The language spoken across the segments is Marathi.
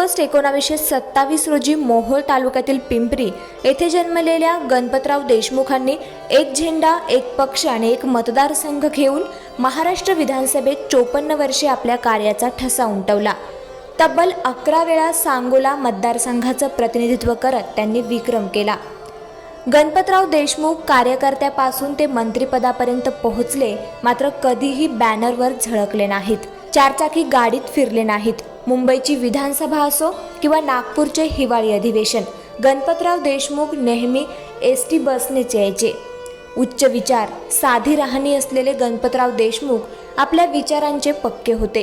ऑगस्ट एकोणावीसशे सत्तावीस रोजी मोहोळ तालुक्यातील पिंपरी येथे जन्मलेल्या गणपतराव देशमुखांनी एक झेंडा एक पक्ष आणि एक मतदारसंघ घेऊन महाराष्ट्र विधानसभेत चोपन्न वर्षे आपल्या कार्याचा ठसा उमटवला. तब्बल अकरा वेळा सांगोला मतदारसंघाचं प्रतिनिधित्व करत त्यांनी विक्रम केला. गणपतराव देशमुख कार्यकर्त्यापासून ते मंत्रिपदापर्यंत पोहोचले मात्र कधीही बॅनरवर झळकले नाहीत. चारचाकी गाडीत फिरले नाहीत. मुंबईची विधानसभा असो किंवा नागपूरचे हिवाळी अधिवेशन गणपतराव देशमुख नेहमी एस टी बसनेच यायचे. उच्च विचार साधी राहणी असलेले गणपतराव देशमुख आपल्या विचारांचे पक्के होते.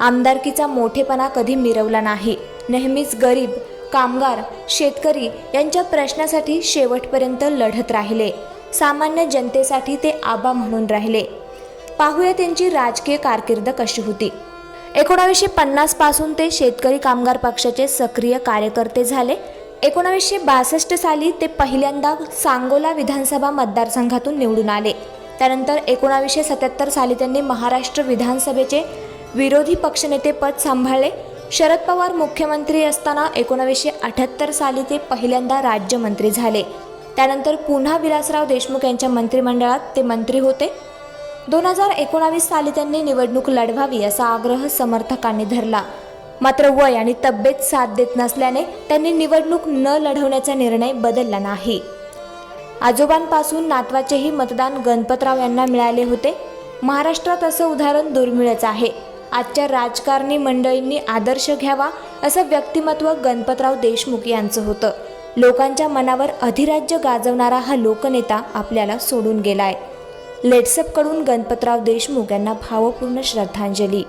आमदारकीचा मोठेपणा कधी मिरवला नाही. नेहमीच गरीब कामगार शेतकरी यांच्या प्रश्नासाठी शेवटपर्यंत लढत राहिले. सामान्य जनतेसाठी ते आबा म्हणून राहिले. पाहूया त्यांची राजकीय कारकीर्द कशी होती. एकोणावीसशे पन्नासपासून ते शेतकरी कामगार पक्षाचे सक्रिय कार्यकर्ते झाले. एकोणावीसशे बासष्ट साली ते पहिल्यांदा सांगोला विधानसभा मतदारसंघातून निवडून आले. त्यानंतर एकोणावीसशे सत्याहत्तर साली त्यांनी महाराष्ट्र विधानसभेचे विरोधी पक्षनेतेपद सांभाळले. शरद पवार मुख्यमंत्री असताना एकोणावीसशे अठ्याहत्तर साली ते पहिल्यांदा राज्यमंत्री झाले. त्यानंतर पुन्हा विलासराव देशमुख यांच्या मंत्रिमंडळात ते मंत्री होते. दोन हजार एकोणावीस साली त्यांनी निवडणूक लढवावी असा आग्रह समर्थकांनी धरला. मात्र वय आणि तब्येत साथ देत नसल्याने त्यांनी निवडणूक न लढवण्याचा निर्णय बदलला नाही. आजोबांपासून नातवाचेही मतदान गणपतराव यांना मिळाले होते. महाराष्ट्रात असं उदाहरण दुर्मिळच आहे. आजच्या राजकारणी मंडळींनी आदर्श घ्यावा असं व्यक्तिमत्व गणपतराव देशमुख यांचं होतं. लोकांच्या मनावर अधिराज्य गाजवणारा हा लोकनेता आपल्याला सोडून गेलाय. लेट्सअपकडून गणपतराव देशमुख यांना भावपूर्ण श्रद्धांजली.